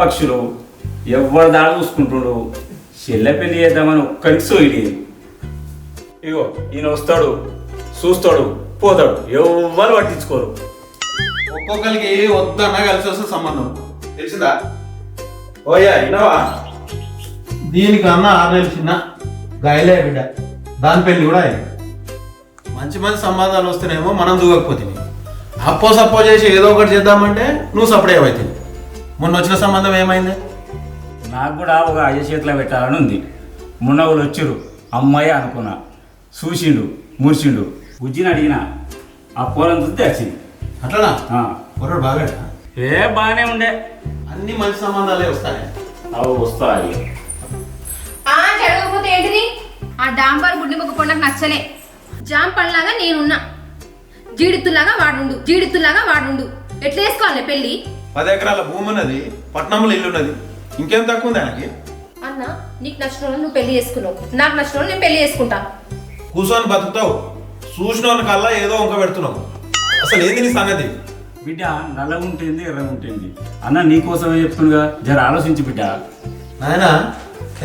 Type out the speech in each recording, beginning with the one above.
పక్షులు ఎవరి దాడి చూసుకుంటుడు. చెల్లె పెళ్ళి చేద్దామని ఒక్కడికి సోయిడి. ఇగో ఈయన వస్తాడు చూస్తాడు పోతాడు. ఎవరు పట్టించుకోరు. ఒక్కొక్కరికి వద్దన్నా కలిసి వస్తే సంబంధం. తెలిసిందా? ఓయ్యా విన్నావా దీనికన్నా ఆరు నెలలు చిన్న గాయలే బిడ్డ. దాని పెళ్ళి కూడా అయింది మంచి మంచి సంబంధాలు వస్తేనేమో మనం దూగకపోతే. అప్పో సప్పో చేసి ఏదో ఒకటి చేద్దామంటే నువ్వు సపరేట్ అవుతుంది మొన్న వచ్చిన సంబంధం ఏమైంది? నాకు కూడా ఒక అయ్య చేతిలో పెట్టాలని ఉంది. మొన్న వాళ్ళు వచ్చిర్రు. అమ్మాయి అనుకున్నా. చూసిండు మురిసిండు. బుజ్జిని అడిగిన. ఆ పూలను చూస్తే వచ్చింది అట్లనా? ఆ. కుర్రాడు బాగా ఏ బాగానే ఉండే. అన్ని మంచి సంబంధాలే వస్తాయి. అవి వస్తాయి. ఆ జరగకపోతే ఏంటిది? ఆ డాంబర్ గుడ్డి ముక్క కొండకు నచ్చలే. జామ్ పండ్లాగా నేనున్నా. జీడిత్తులాగా వాడుండు. జీడిత్తులాగా వాడుండు. ఎట్లా వేసుకోవాలి పెళ్ళి? పది ఎకరాల భూమి ఉన్నది పట్నంలో ఇల్లు ఉన్నది. ఇంకేం తక్కువ ఉంది ఆయనకి? అన్న నీకు నచ్చిన నువ్వు పెళ్ళి చేసుకున్నావు. నాకు నచ్చిన నేను పెళ్ళి చేసుకుంటా. కూర్చొని బతుకుతావు. చూసిన కల్లా ఏదో వంక పెడుతున్నావు. అసలు ఏంది నీ సంగతి? బిడ్డ నల్ల ఉంటుంది ఎర్ర ఉంటుంది. అన్న నీకోసమే చెప్తుండగా జర ఆలోచించి బిడ్డ. నాయన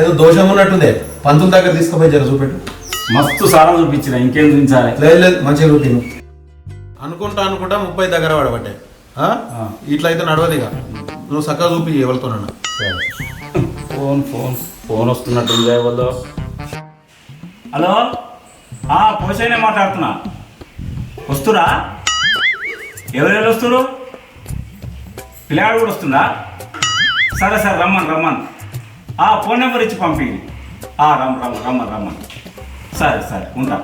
ఏదో దోషం ఉన్నట్టుందే. పంతుల దగ్గర తీసుకుపోయి జర చూపెట్టు. మస్తు సారా చూపించిన ఇంకేం చూపించాలి? లేదు లేదు మంచిగా రూటీన్ అనుకుంటా అనుకుంటా ముప్పై దగ్గర పడబట్టే ఆ? ఆ. ఇక. నడవదిగా నువ్వు చక్కగా చూపి ఎవరితోనన్నా. ఫోన్ ఫోన్ ఫోన్ వస్తున్నట్టుంది వాళ్ళు హలో? ఆ మాట్లాడుతున్నా. వస్తురా? ఎవరెవరు వస్తున్నారు పిల్లగాడు కూడా వస్తుందా? సరే సరే రమ్మన్ రమ్మన్. ఆ ఫోన్ నెంబర్ ఇచ్చి పంపి. ఆ రమ్ రమ్మ రమ్మన్ రమ్మన్ సరే సరే ఉంటా.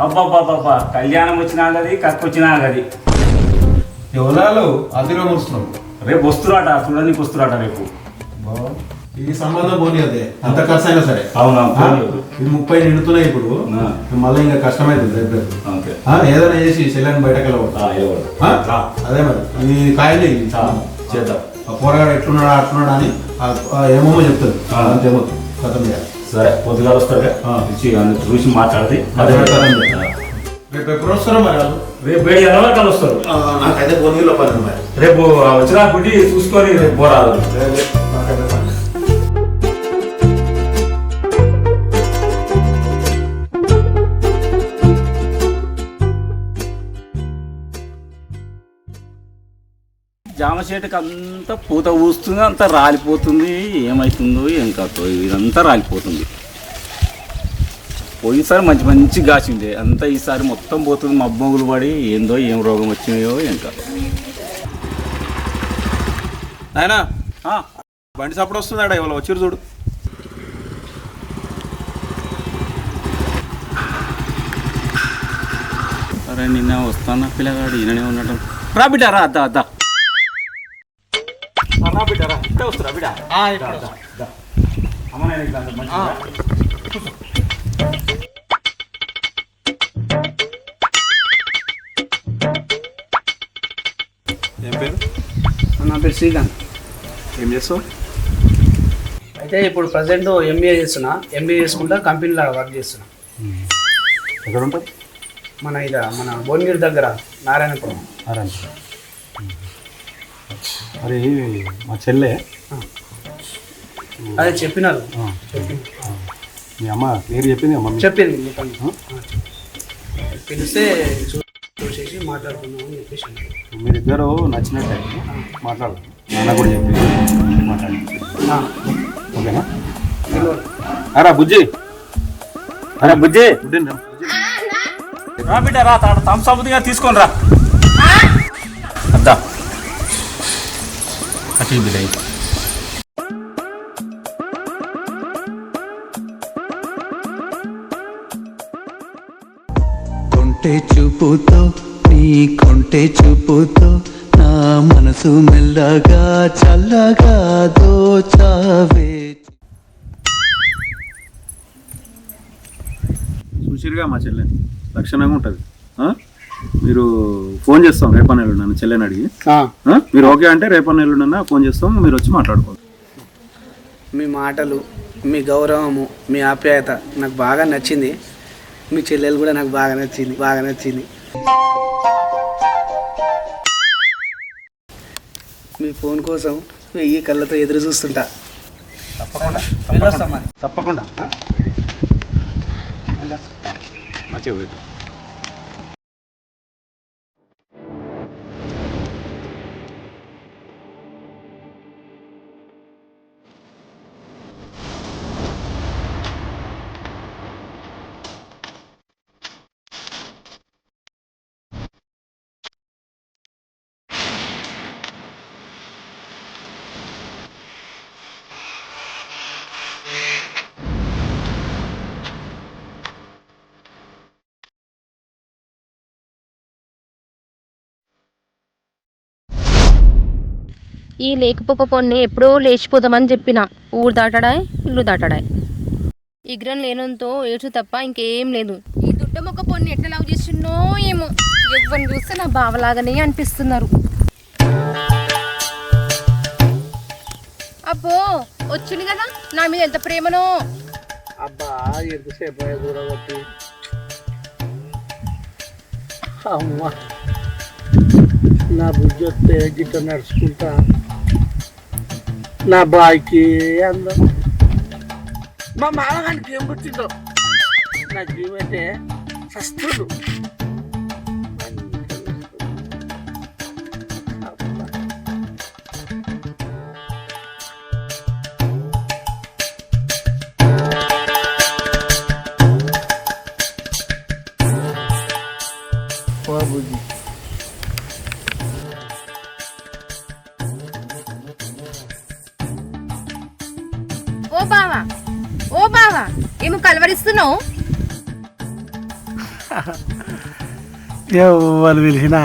అబ్బాబ్బాబ్బా కళ్యాణం వచ్చినా గది కక్కు వచ్చినా గది. ఎవరాలు అతిలో మురుస్తున్నావు రేపు వస్తురాట చూడడానికి వస్తురాట రేపు. ఈ సంబంధం పోనీ అదే. అంత ఖర్చు అయినా సరే? పోనీయదు. ఇది ముప్పై నిండుతున్నాయి ఇప్పుడు. మళ్ళీ ఇంకా కష్టమైతుంది రేపు ఏదైనా చేసి చెల్లెని బయటకు? రా. అదే మరి. ఈ కాయలు చేద్దాం. ఆ పోరగాడు ఎట్లున్నాడా అట్లున్నాడా అని ఏమో చెప్తుంది. అంతేమో కథం చేయాలి సరే పొద్దుగా వస్తాడు చూసి మాట్లాడి అదే కథం చేయాలి రేపు ఎప్పుడు వస్తారో మరి వాళ్ళు? రేపు ఏడు గంటల వరకు వాళ్ళు వస్తారు. ఆ, నాకైతే పొందిలో పని ఉంది మరి. రేపు వచ్చిన గుడ్డి చూసుకొని రేపు పోరాదు. నాకైతే పని లేదు. జామ చెట్టుకి అంతా పూత పూస్తుంది అంతా రాలిపోతుంది. ఏమవుతుందో ఏం కాదో ఇదంతా రాలిపోతుంది. పోయినసారి మంచి మంచి కాసింది అంతా ఈసారి మొత్తం పోతుంది మబ్బొగులు పడి ఏందో ఏం రోగం వచ్చినాయో కాదు నాయనా బండి సప్పుడు వస్తుందాడా? ఇవాళ వచ్చిరు చూడు. సరే నిన్న వస్తానా పిల్లగాడు? ఈయననే ఉండటం రా బిడ్డ రా అద్దా అద్దా రా బిడ్డ రా. ఇప్పుడే వస్తురా బిడ్డ. అమ్మ నేను ఇట్లా పేరు శ్రీకాంత్ ఏం చేస్తావు? అయితే ఇప్పుడు ప్రజెంట్ ఎంబీఏ చేస్తున్నా. ఎంబీఏ చేసుకుంటా కంపెనీలో వర్క్ చేస్తున్నా. ఎక్కడ ఉంటావు? మన ఇద మన భువనగిరి దగ్గర నారాయణపురం. మరి మా చెల్లె. అదే చెప్పినారు. చెప్పి మీ అమ్మ పేరు చెప్పింది మమ్మీ? చెప్పింది పిలిస్తే చూ- చూసేసి మాట్లాడుకుందాం అని చెప్పేసి. మీరిద్దరు నచ్చినట్టే మాట్లాడు నాన్న కూడా చెప్పి మాట్లాడు ఆ, ఓకేనా. అరా బుజ్జి. అరే బుజ్జి. రా. రా బిడ్డ రా తాడు తంసబుద్దిగా తీసుకొని రా. అద్దా. అటు ఇది కొంటె చూపుతో నీ కొంటె చూపుతో నా మనసు మెల్లగా చల్లగా దోచావే. చూసిరుగా మా చెల్లె. లక్షణంగా ఉంటుంది. మీరు ఫోన్ చేస్తాం రేపన్న ఎల్లుండి చెల్లెని అడిగి? మీరు ఓకే అంటే రేపన్న ఎల్లుండి ఫోన్ చేస్తాం మీరు వచ్చి మాట్లాడుకోవాలి మీ మాటలు మీ గౌరవము మీ ఆప్యాయత నాకు బాగా నచ్చింది. మీ చెల్లెలు కూడా నాకు బాగా నచ్చింది బాగా నచ్చింది. మీ ఫోన్ కోసం వెయ్యి కళ్ళతో ఎదురు చూస్తుంటా. తప్పకుండా తప్పకుండా. మంచిగా ఈ లేకపోక పొన్ని ఎప్పుడో లేచిపోదామని చెప్పిన. ఊరు దాటడాయ్ ఇల్లు దాటడాయ్. ఇగ్రం లేనంతో ఏడ్చు తప్ప ఇంకేం లేదు. ఈ దుడ్డ మొక్క పొన్ని ఎట్లా లవ్ చేసిందో ఏమో. ఎవరిని చూస్తే నా బావలాగానే అనిపిస్తున్నారు. అబ్బో వచ్చింది కదా నా మీద ఎంత ప్రేమనో. అబ్బా ఎంతసేపు అమ్మా నా బుద్ధి వస్తే గిట్ట నడుచుకుంటా. నా బాయ్కి అందం మా మామగారికి ఏం పుట్టిందో నా జీవితే అయితే ఎవరు పిలిచినా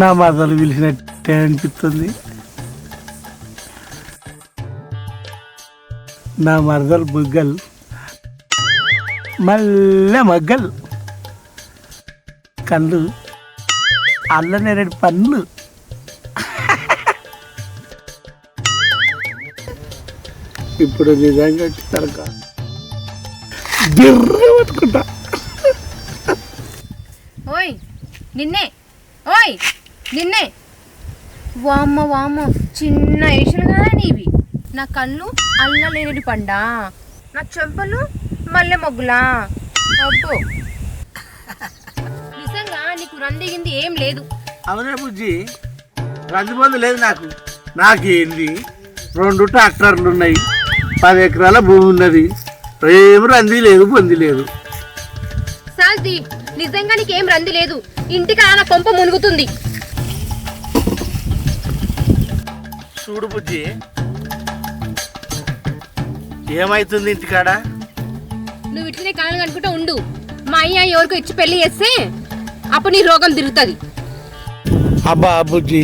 నా మదలు పిలిచినట్టే అనిపిస్తుంది. నా మరదలు బుగ్గలు మల్లె మగ్గలు కళ్ళు అల్లనేరేడు పళ్ళు. ఇప్పుడు నిజంగా కనుక గిర్ర నిన్నే. ఓయ్ నిన్నే. వామ్మ వామ్మ చిన్న ఏషలు కదా నీవి. నా కళ్ళు అల్లలేనిది పండా. నా చెంపలు మల్లె మొగ్గులా. అబ్బో. నిజంగా నీకు రందిగింది ఏం లేదు. అవునే బుజ్జి రందిబందు లేదు నాకు. నాకేంది? రెండు ట్రాక్టర్లు ఉన్నాయి పది ఎకరాల భూమి ఉన్నది. ఏం రంది లేదు పొంది లేదు. సాల్ది నిజంగా నీకేం రంది లేదు. ఇంటికి నా కొంప మునుగుతుంది. చూడు బుజ్జి. ఏమైతుంది ఇంటికాడ? నువ్వు ఇట్లనే కాలం కనుకుంటూ ఉండు. మా అయ్య ఎవరికో ఇచ్చి పెళ్ళి చేస్తే అప్పుడు నీ రోగం తిరుగుతుంది. అబ్బా బుజ్జి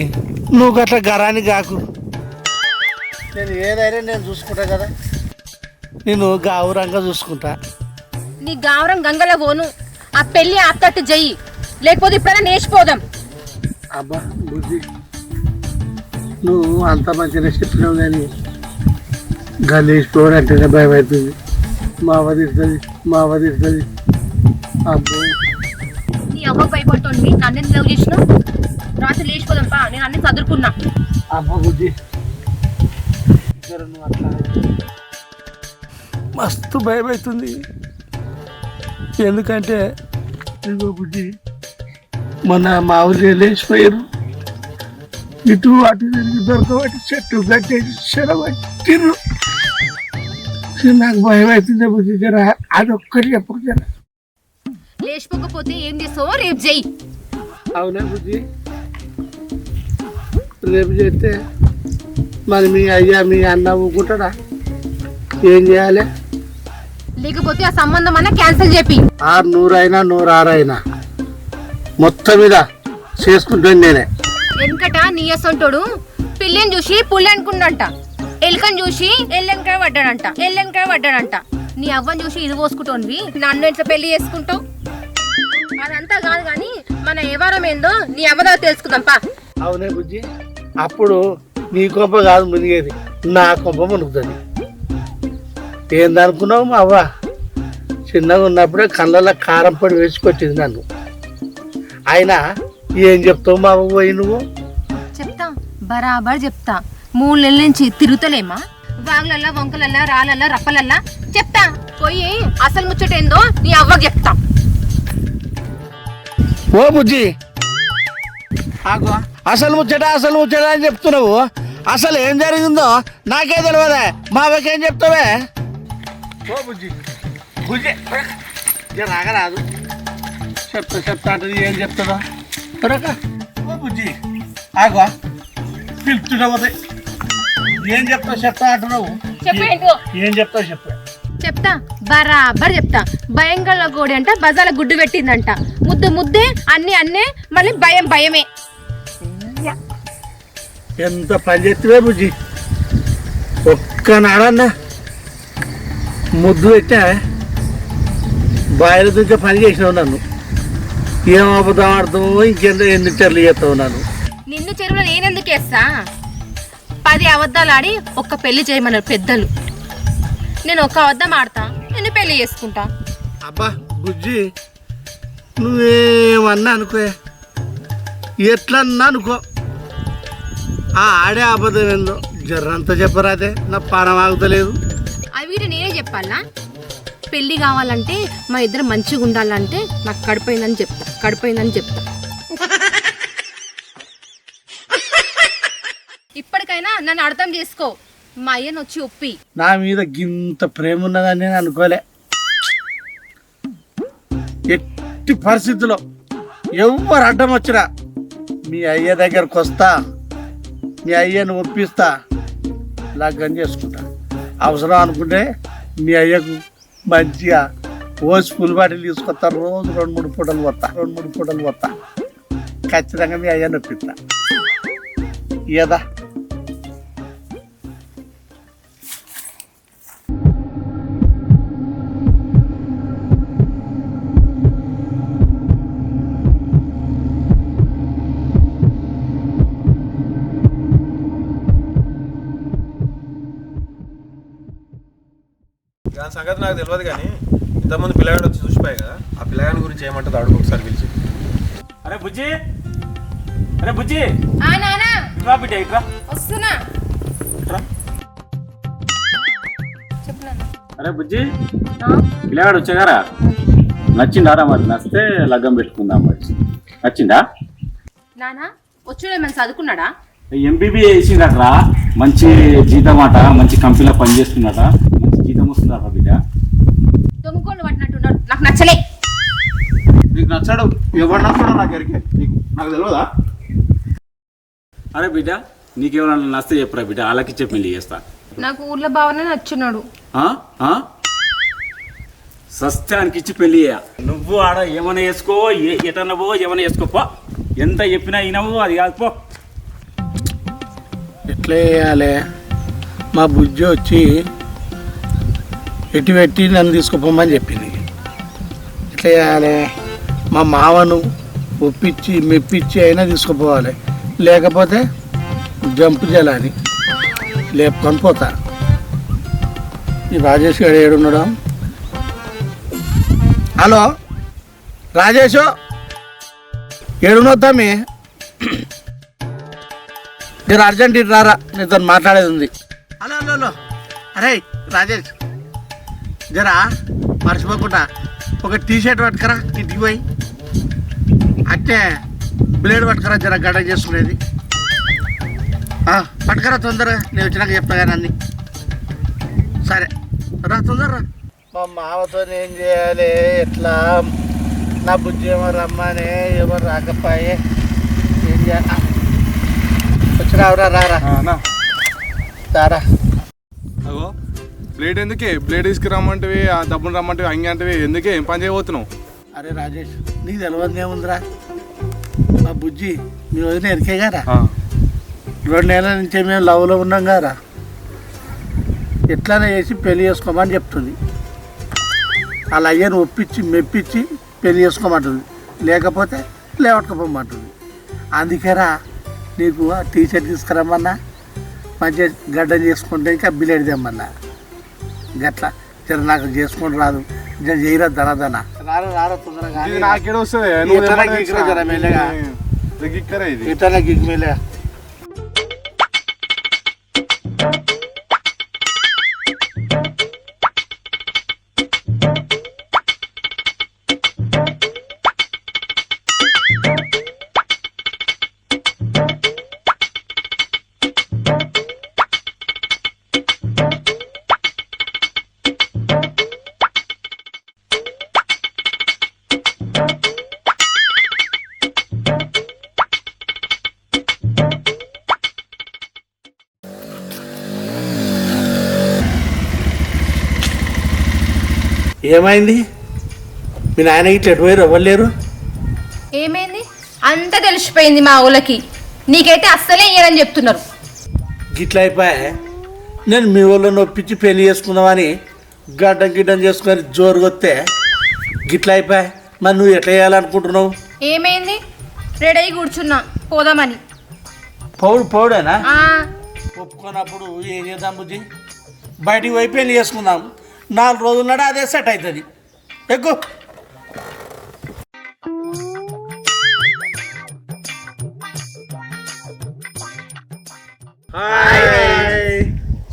నువ్వు గట్ల గరాని కాకు. నేను ఏదైనా నేను చూసుకుంటా కదా? నేను గావురంగా చూసుకుంటా. నీ గావరం గంగలో పోను. ఆ పెళ్ళి ఆత్తట్టు చెయ్యి లేకపోతే ఇప్పుడైనా నేర్చిపోదాం. అబ్బా బుద్ధి నువ్వు అంత మంచిగా చెప్పినావు కానీ గలీసిపోవడం అంటేనే భయం అవుతుంది. మా వదిస్తుంది మా వదిస్తుంది అబ్బో. నీ అవ్వ భయపడుతుంది. నన్ను ఎందుకు లవ్ చేసినావు? రాత్రి లేచిపోదాం పా. నేను అన్ని చదువుకున్నా. అబ్బ బుద్ధి. మస్తు భయం అవుతుంది. ఎందుకంటే ఇదిగో బుద్ధి మొన్న మా ఊళ్ళో లేచిపోయారు ఇటు అటు తిరిగి దొరకబట్టి చెట్టు కట్టేసి చెడబట్టిర్రు నాకు భయం అవుతుంది బుద్ధి జర అదొక్కటి చెప్పకు జర. లేచిపోకపోతే ఏం చేస్తావో రేపు చెయ్యి. అవునా బుద్ధి రేపు చేస్తే మరి మీ అయ్యా మీ అన్న ఊకుంటాడా? ఏం చేయాలి? లేకపోతే ఆ సంబంధం అన్న క్యాన్సిల్ చెప్పి ఆరు నూరైనా నూరు ఆరైనా మొత్తం మీద చేసుకుంటాను నేనే. వెనకట నీయసొంటోడు పిల్లిని చూసి పుల్లి అనుకుండంట ఎలుకని చూసి ఎల్లెనకాయ పడ్డాడంట. ఎల్లెనకాయ పడ్డాడంట. నీ అవ్వని చూసి ఇది పోసుకుంటోనివి నన్ను ఎట్లా పెళ్ళి చేసుకుంటావు? అదంతా కాదు కానీ మన ఎవరం ఏందో నీ అవ్వదా తెలుసుకుందాం పా. అవునే బుజ్జి. అప్పుడు నీ కొంప కాదు మునిగేది. నా కొంప మునుగుతుంది. ఏందనుకున్నావు మా అవ్వ? చిన్నగా ఉన్నప్పుడే కళ్ళల్లో కారం పొడి వేసుకొచ్చింది నన్ను. అయినా ఏం చెప్తావు మా అవ్వ పోయి నువ్వు? చెప్తా బరాబర్ చెప్తా. మూడు నెలల నుంచి తిరుగుతలేమా? వాగులల్లా వంకలల్లా రాళ్ళల్లా రప్పలల్లా చెప్తా. పోయి అసలు ముచ్చటేందో నీ అవ్వకి చెప్తా. ఓ బుజ్జి. ఆగు. అసలు ముచ్చట అసలు ముచ్చట అని చెప్తున్నావు. అసలు ఏం జరిగిందో నాకే తెలియదా మావకేం చెప్తావే? ఓ బుజ్జి. బుజ్జి. ఇక రాగరాదు. చెప్తా చెప్తా అంటే ఏం చెప్తుందో కొడక బుజ్జి ఆగు ఏం చెప్తావు చెప్తా అంటున్నావు? ఏం చెప్తావు చెప్పు. చెప్తా బరాబర్ చెప్తా. కోడి అంట బజాల గుడ్డు పెట్టిందంట. ముద్దు ముద్దే అన్ని అన్నే మళ్ళీ భయం భయమే. ఎంత పని చేస్తే బుజ్జి? ఒక్క నాడన్న ముద్దు పెట్టా. బాయిల దుంచే పని చేసినావు నన్ను. ఏం అబద్ధం ఆడుతావు ఇంకెంత ఎన్ని చెర్లు చేస్తావు నన్ను? నిన్ను చెరువులో నేనెందుకు వేస్తా పది అబద్ధాలు ఆడి ఒక్క పెళ్ళి చేయమన్నారు పెద్దలు. నేను ఒక అబద్ధం ఆడతా నిన్ను పెళ్ళి చేసుకుంటా. అబ్బా బుజ్జి నువ్వేమన్నా అనుకో. ఎట్లన్నా అనుకో. ఆ ఆడే అబద్ధం ఏందో? జర్రంతా చెప్పరాదే నా పానం ఆగుతలేదు. అవి నేనే చెప్పాలా పెళ్ళి కావాలంటే మా ఇద్దరు మంచిగా ఉండాలంటే నాకు కడిపోయిందని చెప్తా కడిపోయిందని చెప్తా. ఇప్పటికైనా నన్ను అర్థం చేసుకో మా అయ్యను వచ్చి ఒప్పి. నా మీద గింత ప్రేమ ఉన్నదని నేను అనుకోలే. ఎట్టి పరిస్థితుల్లో ఎవరు అడ్డం వచ్చినా మీ అయ్య దగ్గరకు వస్తా మీ అయ్యను ఒప్పిస్తా లగ్గం చేసుకుంటా. అవసరం అనుకుంటే మీ అయ్యకు మంచిగా ఓసి ఫుల్ బాటిల్ తీసుకొస్తా. రోజు రెండు మూడు పూటలు పోతా. రెండు మూడు పూటలు పోతా. ఖచ్చితంగా మీ అయ్యా నొప్పిస్తా. ఏదా సంగతి నాకు తెలియదు కానీ ఇంతమంది పిల్లగాడు వచ్చి చూసిపోయాయి కదా ఆ పిల్లగాడి గురించి ఏమంటుందో అడుగు ఒకసారి పిలిచి. అరే బుజ్జి! అరే బుజ్జి! ఆ నానా! ఇట్రా బిడ్డ ఇట్రా వస్తున్నా. ఇట్రా చెప్పు నాన్న. అరే బుజ్జి! ఆ? పిల్లగాడు వచ్చాగారా? నచ్చిందారా మరి? నచ్చితే లగ్గం పెట్టుకుందాం మరి. నచ్చిందా? నానా వచ్చుడే మనం చదువుకున్నాడా? ఎంబీబీఏ చేసిందట్రా మంచి జీతం అట మంచి కంపెనీలో పనిచేస్తుందట వస్తుందట బిడ్డ? దొంగకోళ్ళు పట్టినట్టున్నాడు. నాకు నచ్చలే. నీకు నచ్చాడు. ఎవరు నచ్చాడో నాకు ఎరికే నీకు నాకు తెలియదా అరే బిడ్డ నీకేమైనా నస్తే చెప్పురా బిడ్డ? వాళ్ళకి చెప్పి పెళ్ళి చేస్తా. నాకు ఊర్లో బావనే నచ్చున్నాడు. ఆ? ఆ? సస్యానికి ఇచ్చి పెళ్ళి చేయ. నువ్వు ఆడ ఏమైనా వేసుకో ఎటన్నా పో ఏమైనా వేసుకోపో ఎంత చెప్పినా వినవు అది కాదు పో. ఎట్లా చేయాలి? మా బుజ్జి వచ్చి పెట్టి పెట్టి నన్ను తీసుకుపోమని చెప్పింది. ఇట్లా చేయాలి? మా మామను ఒప్పించి మెప్పించి అయినా తీసుకుపోవాలి. లేకపోతే జంపు జలాని లేపుకొని పోతా. ఈ రాజేష్ గారు ఏడున్నాడు? హలో? రాజేషు? ఏడున్నావు తమ్మి? మీరు అర్జెంట్ ఇటు రారా. నీతో మాట్లాడేది ఉంది. హలో హలో హలో అరే రాజేష్. జరా మర్చిపోకుండా ఒక టీ షర్ట్ పట్టుకరా ఇంటికి పోయి. అట్టే బ్లేడ్ పట్టుకరా జర గడ్డ చేసుకునేది. ఆ, పట్టుకరా తొందరగా నేను వచ్చినాక చెప్తా కానీ అన్ని. సరే రా తొందర రా మా మామతో ఏం చేయాలి ఎట్లా? నా బుజ్జి ఏమో రమ్మనే ఎవరు రాకపోయే. ఏం చేయాలి? ఆ, వచ్చినావురా రారా. రారా. బ్లేడ్ ఎందుకే? బ్లేడ్ తీసుకురమ్మంటివి ఆ డబ్బులు రమ్మంటివి అంగి అంటివి. ఎందుకే? ఏం పని చేయబోతున్నావు? అరే రాజేష్ నీకు తెలియదు ఏముందిరా? మా బుజ్జి మీ వదిన ఎరికే గారా? రెండు నెలల నుంచే మేము లవ్లో ఉన్నాం గారా? ఎట్లానే చేసి పెళ్ళి చేసుకోమని చెప్తుంది. అలా అయ్యను ఒప్పించి మెప్పించి పెళ్ళి చేసుకోమంటుంది. లేకపోతే లేవట్టుకోమంటుంది అందుకేరా నీకు ఆ టీ షర్ట్ తీసుకురమ్మన్నా మంచిగా గడ్డం చేసుకుంటే ఇంకా బిలేడ్ తెమ్మన్నా. గట్లా. జర నాకు చేసుకొని రాదు. జర చేయరా దన దన రారా రారా తొందరగా. ఇది నాకేడ వస్తుంది? ఏమైంది? మీ నాయన ఇట్లా ఎటు పోయారు? ఇవ్వలేరు ఏమైంది? అంతా తెలిసిపోయింది మా ఊళ్ళకి. నీకైతే అస్సలే ఇయ్యరని చెప్తున్నారు. గిట్ల అయిపోయా? నేను మీ వాళ్ళని ఒప్పించి పెళ్ళి చేసుకుందామని గడ్డం గిడ్డం చేసుకొని జోరుగొత్తే గిట్ల అయిపోయా? మరి నువ్వు ఎట్లా చేయాలనుకుంటున్నావు? ఏమైంది? రెడీ అయి కూర్చున్నా. పోదామని. పౌడు పౌడేనా? ఒప్పుకున్నప్పుడు ఏం చేద్దాం బుజ్జి? బయటికి పోయి పెళ్ళి చేసుకుందాం. నాలుగు రోజులు నాడు అదే సెట్ అవుతుంది. ఎక్కువ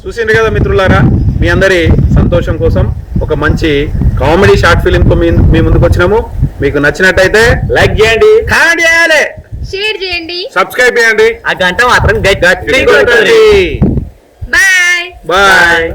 చూసిండ్రు కదా మిత్రులారా మీ అందరి సంతోషం కోసం ఒక మంచి కామెడీ షార్ట్ ఫిలిం కు మీ ముందుకు వచ్చినాము. మీకు నచ్చినట్టయితే లైక్ చేయండి. కామెంట్ చేయాలి. షేర్ చేయండి. సబ్స్క్రైబ్ చేయండి. ఆ గంట మాత్రం గట్టి కొట్టండి బాయ్. బాయ్.